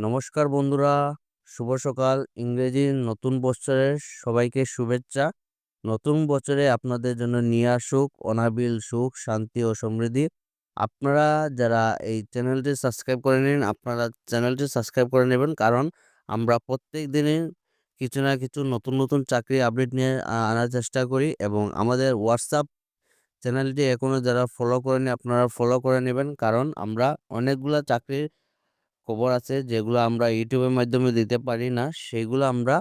নমস্কার বন্ধুরা, শুভ সকাল। ইংরেজির নতুন বছরের সবাইকে শুভেচ্ছা। নতুন বছরে আপনাদের জন্য নিয়ে আসুক, অনাবিল সুখ, শান্তি ও সমৃদ্ধি। আপনারা যারা এই চ্যানেলটি সাবস্ক্রাইব করে নিন, আপনারা চ্যানেলটি সাবস্ক্রাইব করে নেবেন। কারণ আমরা প্রত্যেক দিনই কিছু না কিছু নতুন নতুন চাকরি আপডেট নিয়ে আনার চেষ্টা করি এবং আমাদের হোয়াটসঅ্যাপ চ্যানেলটি এখনও যারা ফলো করেনি আপনারা ফলো করে নেবেন। কারণ আমরা অনেকগুলা চাকরির খবর আছে যেগুলো আমরা ইউটিউবের মাধ্যমে দিতে পারি না। সেগুলো আমরা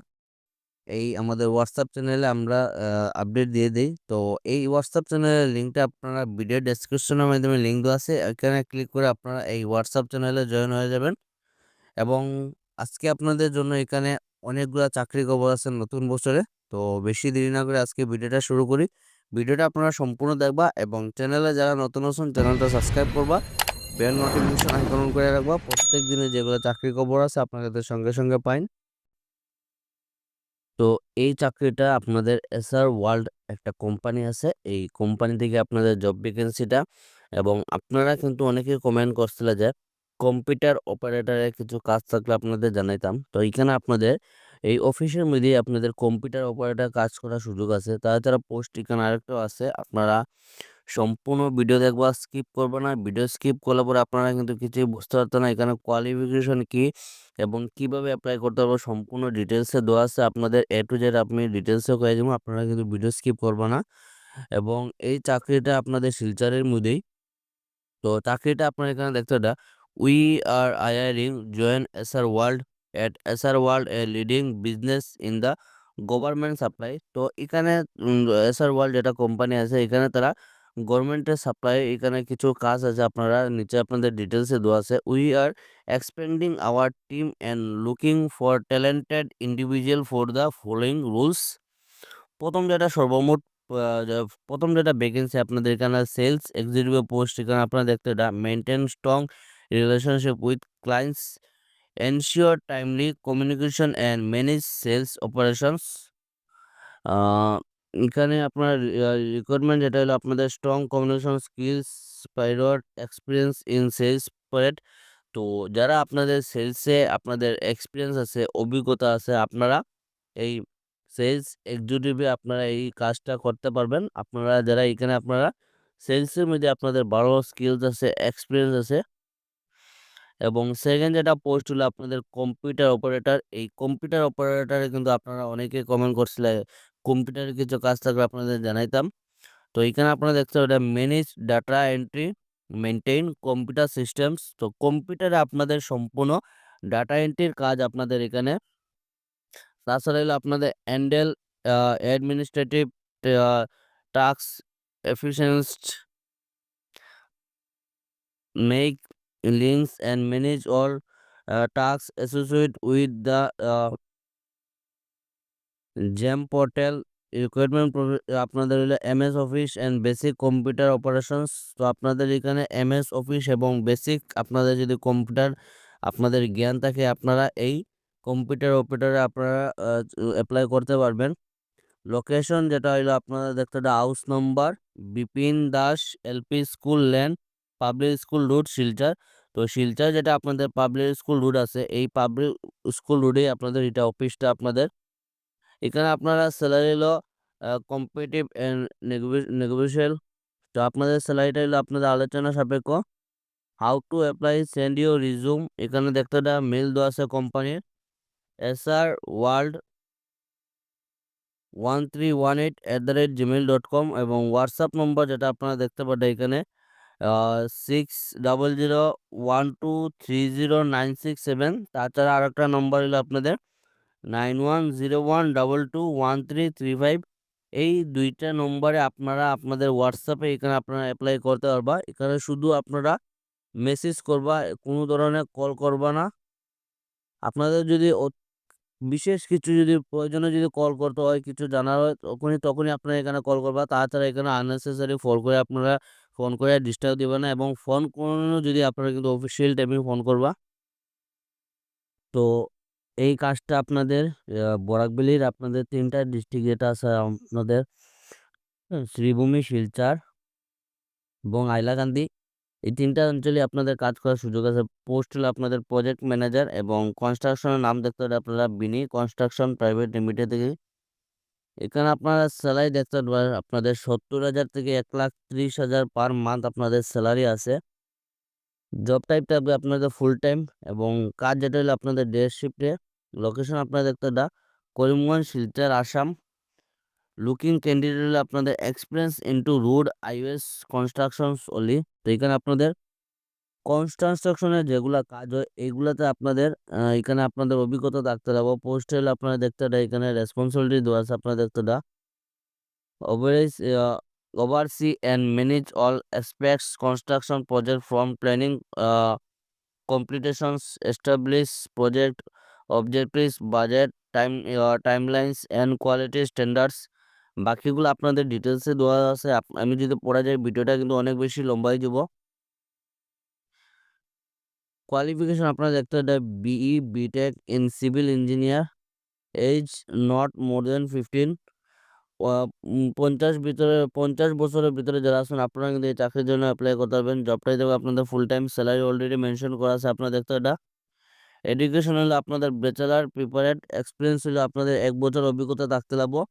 এই আমাদের হোয়াটসঅ্যাপ চ্যানেলে আমরা আপডেট দিয়ে দিই। তো এই হোয়াটসঅ্যাপ চ্যানেলের লিঙ্কটা আপনারা ভিডিও ডেসক্রিপশনের মাধ্যমে লিঙ্ক দেওয়া আছে। এখানে ক্লিক করে আপনারা এই হোয়াটসঅ্যাপ চ্যানেলে জয়েন হয়ে যাবেন। এবং আজকে আপনাদের জন্য এখানে অনেকগুলো চাকরি খবর আছে নতুন বছরে। তো বেশি দেরি না করে আজকে ভিডিওটা শুরু করি। ভিডিওটা আপনারা সম্পূর্ণ দেখবা এবং চ্যানেলে যারা নতুন আছেন চ্যানেলটা সাবস্ক্রাইব করবা। বেল নোটিফিকেশন আইকন করে রাখবা। প্রত্যেক দিনে যেগুলো চাকরি খবর আছে আপনাদের সঙ্গে সঙ্গে পাইন। তো এই চাকরিটা আপনাদের এসআর ওয়ার্ল্ড একটা কোম্পানি আছে। এই কোম্পানি থেকে আপনাদের জব ভ্যাকেন্সিটা এবং আপনারা কিন্তু অনেকে কমেন্ট করছিল যে কম্পিউটার অপারেটরের কিছু কাজ থাকলে আপনাদের জানাইতাম। তো এইখানে আপনাদের এই অফিসের মধ্যেই আপনাদের কম্পিউটার অপারেটর কাজ করার সুযোগ আছে। তাছাড়া পোস্ট এখানে আরেকটাও আছে, আপনারা সম্পূর্ণ ভিডিও দেখবা, স্কিপ করবে না। ভিডিও স্কিপ করলে পরে আপনারা কিন্তু কিছুই বুঝতে পারতেন না, এখানে কোয়ালিফিকেশন কি এবং কীভাবে অ্যাপ্লাই করতে পারব সম্পূর্ণ ডিটেলসে দেওয়া আছে। আপনাদের এ টু জেড আপনি ডিটেলসেও করে যাব আপনারা কিন্তু ভিডিও স্কিপ করবে না। এবং এই চাকরিটা আপনাদের শিলচরের মধ্যেই। তো চাকরিটা আপনার এখানে দেখতে এটা we are hiring join S R world at S R world a leading business in the government supply তো এখানে এস আর ওয়ার্ল্ড যেটা কোম্পানি আছে, এখানে তারা গভর্নমেন্টের সাপ্লাই এখানে কিছু কাজ আছে, আপনারা নিচে আপনাদের ডিটেলসে দেওয়া আছে। We are expanding our team and looking for talented individual for the following rules প্রথম যেটা সর্বমোট প্রথম যেটা ভ্যাকেন্সি আপনাদের এখানে সেলস এক্সিকিউটিভ পোস্ট এখানে আপনারা দেখতে এটা maintain strong relationship with clients ensure timely communication and manage sales operations এখানে আপনার রিকোয়ারমেন্ট যেটা হলো আপনাদের strong communication skills পাইরট experience in sales পারেট তো যারা আপনাদের সেলসে আপনাদের এক্সপিরিয়েন্স আছে, অভিজ্ঞতা আছে, আপনারা এই সেলস এক্সিকিউটিভে আপনারা এই কাজটা করতে পারবেন। আপনারা যারা এখানে আপনারা সেলসের মধ্যে আপনাদের ভালো স্কিলস আছে এক্সপিরিয়েন্স আছে এবং সেকেন্ড যেটা পোস্ট হলো আপনাদের কম্পিউটার অপারেটর এই কম্পিউটার অপারেটরে কিন্তু আপনারা অনেকে কমেন্ট করছিলেন কম্পিউটারের কিছু কাজ থাকলে আপনাদের জানাইতাম। তো এখানে আপনারা দেখতে পাবেন manage data entry maintain computer systems তো কম্পিউটারে আপনাদের সম্পূর্ণ ডাটা এন্ট্রির কাজ আপনাদের এখানে। তাছাড়া হলো আপনাদের handle administrative task efficiently make links and manage all task associate with the GeM portal requirement আপনাদের হলো MS Office and basic computer operations তো আপনাদের এখানে এমএস অফিস এবং বেসিক আপনাদের যদি কম্পিউটার আপনাদের জ্ঞান থাকে, আপনারা এই কম্পিউটার অপারেটরে আপনারা অ্যাপ্লাই করতে পারবেন। লোকেশন যেটা হইল আপনারা দেখতে house number Bipin Das LP school land public school route Silchar. তো শিলচর যেটা আপনাদের পাবলিক স্কুল রুট আছে, এই পাবলিক স্কুল রুটেই আপনাদের এটা অফিসটা আপনাদের। এখানে আপনারা স্যালারি হলো কম্পিটিভ অ্যান্ড নেগোসিয়েবল তো আপনাদের স্যালারিটা হলো আপনাদের আলোচনা সাপেক্ষ। How to apply send you resume এখানে দেখতে একটা মেল দেওয়া আছে কোম্পানির S R world one three one eight at the rate Gmail dot com এবং হোয়াটসঅ্যাপ নম্বর যেটা আপনারা দেখতে পাবেন এখানে। Six double zero one two three zero nine six seven তাছাড়া আর একটা নম্বর হলো আপনাদের nine one zero one double two one three three five এই দুইটা নম্বরে আপনারা আপনাদের হোয়াটসঅ্যাপে এখানে আপনারা অ্যাপ্লাই করতে পারবা, এখানে শুধু আপনারা মেসেজ করবা, কোনো ধরনের কল করবা না। আপনাদের যদি বিশেষ কিছু যদি প্রয়োজনে যদি কল করতে হয়, কিছু জানার হয়, তখনই তখনই আপনারা এখানে কল করবা, তাছাড়া এখানে আননেসেসারি ফোন করে আপনারা ফোন করে ডিস্টার্ব দেবেন না এবং ফোন করানো যদি আপনারা কিন্তু অফিসিয়াল টাইমে ফোন করবা তো এই কাজটা আপনাদের বরাকবেলির আপনাদের তিনটা ডিস্ট্রিক্ট যেটা আছে, আপনাদের শ্রীভূমি, শিলচর এবং আইলাকান্দি এই তিনটা অঞ্চলে আপনাদের কাজ করার সুযোগ আছে। পোস্ট হলো আপনাদের প্রজেক্ট ম্যানেজার এবং কনস্ট্রাকশনের নাম দেখতে পারেন আপনারা বিনি কনস্ট্রাকশন প্রাইভেট লিমিটেড থেকে। এখানে আপনারা স্যালারি দেখতে পারেন আপনাদের ৭০,০০০ থেকে ১,৩০,০০০ পার মান্থ আপনাদের স্যালারি আছে। জব টাইপ হবে আপনাদের ফুল টাইম এবং কাজ যেটা হলো আপনাদের ডে শিফটে। লোকেশন আপনারা দেখতে দা করিমগঞ্জ, শিলচর, আসাম। লুকিং ক্যান্ডিডেট হলো আপনাদের experience into road, highways, constructions only তো এখানে আপনাদের কনস্ট্রাকশনের যেগুলা কাজ হয় এইগুলাতে আপনাদের এখানে আপনাদের অভিজ্ঞতা থাকতে হবে। পোস্ট হলো আপনারা দেখতে এখানে রেসপন্সিবিলিটি দেওয়া আছে আপনারা দেখতে। ওভারইজ and manage all aspects construction project from planning uh, completions establish project objectives budget time uh, timelines and quality standards বাকিগুলো আপনাদের ডিটেলসে দেওয়া আছে আমি যদি পড়া যায় ভিডিওটা কিন্তু অনেক বেশি লম্বা হয়ে যাব কোয়ালিফিকেশন আপনারা দেখতে এটা BE BTech in civil engineer age not more than fifteen পঞ্চাশ ভিতরে, পঞ্চাশ বছরের ভিতরে যারা আছেন, আপনারা কিন্তু এই চাকরির জন্য অ্যাপ্লাই করতে পারবেন। জবটাই দেবো আপনাদের full time salary already mention করা আছে, আপনারা দেখতে এটা। এডুকেশন হলো আপনাদের ব্যাচেলার প্রিপারেড এক্সপিরিয়েন্স হলো আপনাদের এক বছর অভিজ্ঞতা থাকতে লাগবো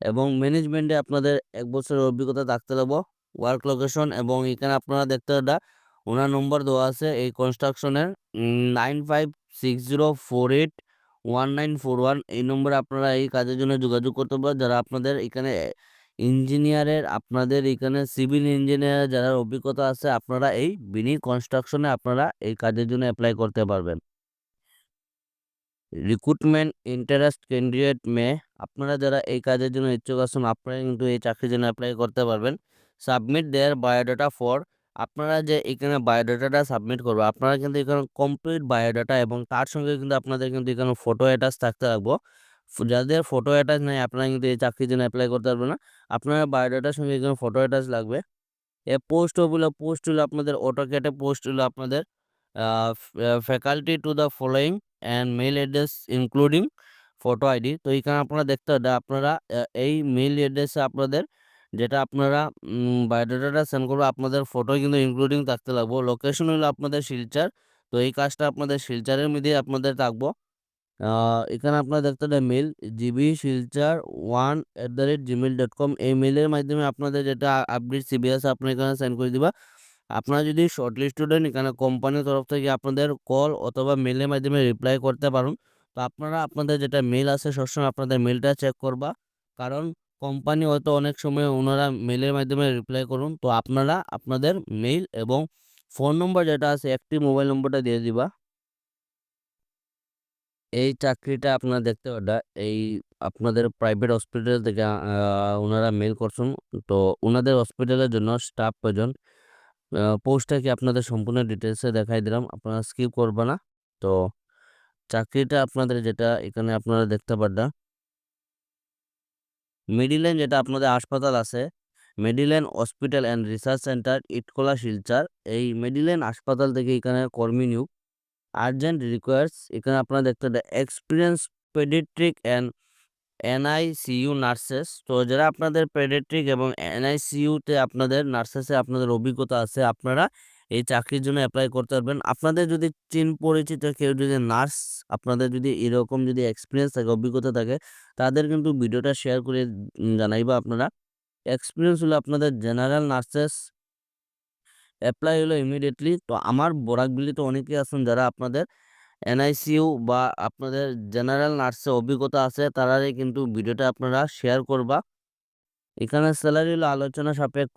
এবং ম্যানেজমেন্টে আপনাদের এক বছরের অভিজ্ঞতা থাকতে লাগবো ওয়ার্ক লোকেশন এবং এখানে আপনারা দেখতে এটা। ওনার নম্বর দেওয়া আছে এই কনস্ট্রাকশনের nine five six zero four eight one nine four one এই নম্বরে আপনারা এই কাজের জন্য যোগাযোগ করতে পারেন যারা আপনাদের এখানে ইঞ্জিনিয়ারের আপনাদের এখানে সিভিল ইঞ্জিনিয়ার যারা অভিজ্ঞতা আছে, আপনারা এই বিনি কনস্ট্রাকশনে আপনারা এই কাজের জন্য অ্যাপ্লাই করতে পারবেন। রিক্রুটমেন্ট ইন্টারেস্ট ক্যান্ডিডেট মে আপনারা যারা এই কাজের জন্য ইচ্ছুক আছেন, আপনারা কিন্তু এই চাকরির জন্য অ্যাপ্লাই করতে পারবেন। সাবমিট দেয়ার বায়োডাটা ফর আপনারা যে এখানে বায়োডাটাটা সাবমিট করবে, আপনারা কিন্তু এখানে কমপ্লিট বায়োডাটা এবং তার সঙ্গে কিন্তু আপনাদের কিন্তু এখানে ফটো অ্যাটাচ থাকতে লাগবো যাদের ফটো অ্যাটাচ নেই, আপনারা কিন্তু এই চাকরির জন্য অ্যাপ্লাই করতে পারবেন না। আপনারা বায়োডাটার সঙ্গে এখানে ফটো অ্যাটাচ লাগবে। এ পোস্ট হলো পোস্ট হলো আপনাদের অটোক্যাটে পোস্ট হলো আপনাদের faculty to the following and mail address including photo ID তো এখানে আপনারা দেখতে হবে আপনারা এই মেল অ্যাড্রেসে আপনাদের যেটা আপনারা বায়োডাটাটা সেন্ড করবে, আপনাদের ফটো কিন্তু ইনক্লুডিং থাকতে লাগবো। লোকেশন হলো আপনাদের শিলচার। তো এই কাজটা আপনাদের শিলচারের মধ্যে আপনাদের থাকব এখানে আপনারা দেখতে হবে mail GB Silchar one at the rate Gmail dot com এই মেলের মাধ্যমে আপনাদের যেটা আপডেট সিবি আছে আপনি এখানে সেন্ড করে দিবা। আপনারা যদি শর্ট স্টুডেন্ট এখানে কোম্পানির তরফ থেকে আপনাদের কল অথবা মেলের মাধ্যমে রিপ্লাই করতে পারুন, তো আপনারা আপনাদের যেটা মেল আছে, সবসময় আপনাদের মেলটা চেক করবা। কারণ কোম্পানি হয়তো অনেক সময় ওনারা মেলের মাধ্যমে রিপ্লাই করুন। তো আপনারা আপনাদের মেইল এবং ফোন নম্বর যেটা আছে, একটি মোবাইল নম্বরটা দিয়ে দিবা। এই চাকরিটা আপনারা দেখতে পারবা এই আপনাদের প্রাইভেট হসপিটাল থেকে ওনারা মেল করছেন। তো ওনাদের হসপিটালের জন্য স্টাফ প্রয়োজন পোস্টটা কি আপনাদের সম্পূর্ণ ডিটেলসে দেখাই দিলাম। আপনারা স্কিপ করবে না। তো চাকরিটা আপনাদের যেটা, এখানে আপনারা দেখতে পারবা মিডিল্যান্ড যেটা আপনাদের হাসপাতাল আছে Mediland hospital and research centre Itkhola Silchar এই মেডিল্যান্ড হাসপাতাল থেকে এখানে কর্মী নিয়োগ। আর্জেন্ট রিকোয়ার্স এখানে আপনারা দেখতে experience paediatric and NICU nurses তো যারা আপনাদের পেডিট্রিক এবং এনআইসিইউতে আপনাদের নার্সেসে আপনাদের অভিজ্ঞতা আছে, আপনারা এই চাকরির জন্য অ্যাপ্লাই করতে পারবেন। আপনাদের যদি চিন পরিচিত কেউ যদি নার্স, আপনাদের যদি এরকম যদি এক্সপিরিয়েন্স থাকে, অভিজ্ঞতা থাকে, তাদের কিন্তু ভিডিওটা শেয়ার করে জানাইবা আপনারা। এক্সপিরিয়েন্স হলো আপনাদের জেনারেল নার্সেস অ্যাপ্লাই হলো ইমিডিয়েটলি তো আমার বরাকবিলিতে অনেকেই আছেন যারা আপনাদের এনআইসিইউ বা আপনাদের জেনারেল নার্সে অভিজ্ঞতা আছে, তারাই কিন্তু ভিডিওটা আপনারা শেয়ার করবা। এখানে স্যালারি হলো আলোচনা সাপেক্ষ।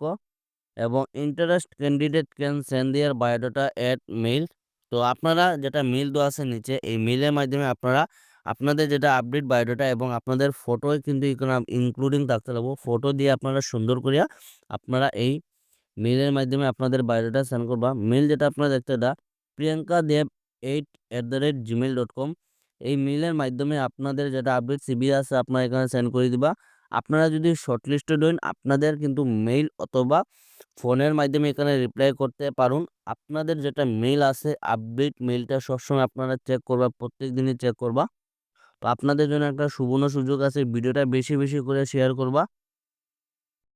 এবং interest candidate can send their biodata at mail তো আপনারা যেটা মেইল দেওয়া আছে নিচে, এই মেইলের মাধ্যমে আপনারা আপনাদের যেটা আপডেট বায়োডাটা এবং আপনাদের ফটো কিন্তু ইনক্লুডিং থাকতে লাগবো। ফটো দিয়ে আপনারা সুন্দর করিয়া আপনারা এই মেইলের মাধ্যমে আপনাদের বায়োডাটা সেন্ড করবা। মেইল যেটা আপনারা দেখতে এটা Priyanka Deb eight at the rate Gmail dot com এই মেইলের মাধ্যমে আপনাদের যেটা আপডেট সিবি আছে, আপনারা এখানে সেন্ড করে দিবা। আপনারা যদি শর্টলিস্টেড হন আপনাদের কিন্তু মেইল অথবা ফোনের মাধ্যমে এখানে রিপ্লাই করতে পারুন। আপনাদের যেটা মেইল আছে, আপডেট মেইলটা সবসময় আপনারা চেক করবা, প্রত্যেক দিনই চেক করবা। তো আপনাদের জন্য একটা সুবর্ণ সুযোগ আছে, ভিডিওটা বেশি বেশি করে শেয়ার করবা।